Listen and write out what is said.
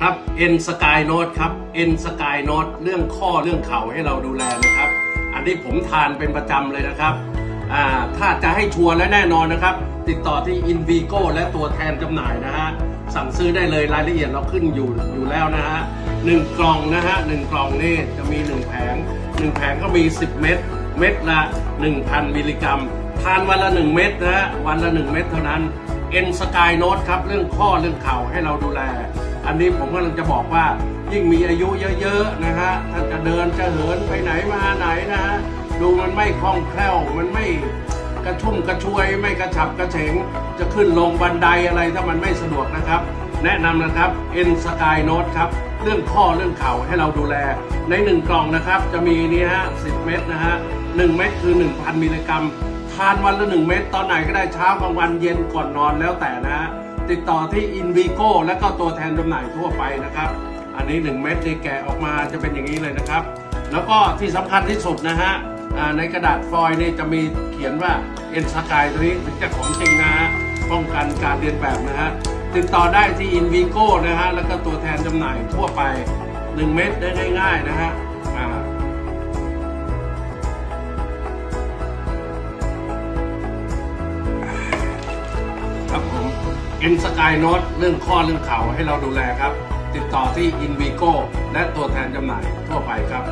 ครับ N Sky Note ครับ N Sky Note เรื่องข้อเรื่องเข่าให้เราดูแลนะครับ อันนี้ผมทานเป็นประจำเลยนะครับถ้าจะให้ชัวร์และแน่นอนนะครับ ติดต่อที่ Invigo และตัวแทนจำหน่ายนะฮะ สั่งซื้อได้เลยรายละเอียดเราขึ้นอยู่อยู่แล้วนะฮะหนึ่งกล่องนะฮะหนึ่งกล่องนี่จะมีหนึ่งแผงหนึ่งแผงก็มี 10 เม็ดเม็ดละ 1,000 มิลลิกรัม ทานวันละ 1 เม็ดนะฮะวันละ 1 เม็ดเท่านั้น เอ็นสกายโน e ครับเรื่องข้อเรื่องเข่าให้เราดูแล อันนี้ผมกำลังจะบอกว่ายิ่งมีอายุเยอะๆนะฮะท่านจะเดินจะเหินไปไหนมาไหนนะฮะดูมันไม่คล่องแคล่วมันไม่กระชุ่มกระชวยไม่กระฉับกระเฉง จะขึ้นลงบันไดอะไรถ้ามันไม่สะดวกนะครับ แนะนำนะครับเอ็นสกายโน e ครับ เรื่องข้อเรื่องเข่าให้เราดูแล ในหนึ่งกล่องนะครับ จะมีนี่ฮะ10เม็ดนะฮะหนึ่งเม็ดคือ 1,000 มิลลิกรัม ทานวันละหนึ่งเม็ดตอนไหนก็ได้เช้ากลางวันเย็นก่อนนอนแล้วแต่นะฮะติดต่อที่ Invigo และก็ตัวแทนจำหน่ายทั่วไปนะครับ อันนี้ 1 เม็ดที่แกะออกมาจะเป็นอย่างนี้เลยนะครับ แล้วก็ที่สำคัญที่สุดนะฮะในกระดาษฟอยล์นี่จะมีเขียนว่า N Sky ตัวนี้ถึงจะของจริงนะฮะป้องกันการเรียนแบบนะฮะติดต่อได้ที่ Invigo นะฮะแล้วก็ตัวแทนำหน่ายทั่วไป 1 เม็ดได้ง่าย ๆ นะฮะครับผมเอ็นสกายโนตเรื่องข้อเรื่องเข่าให้เราดูแลครับ ติดต่อที่อินวีโกและตัวแทนจำหน่ายทั่วไปครับ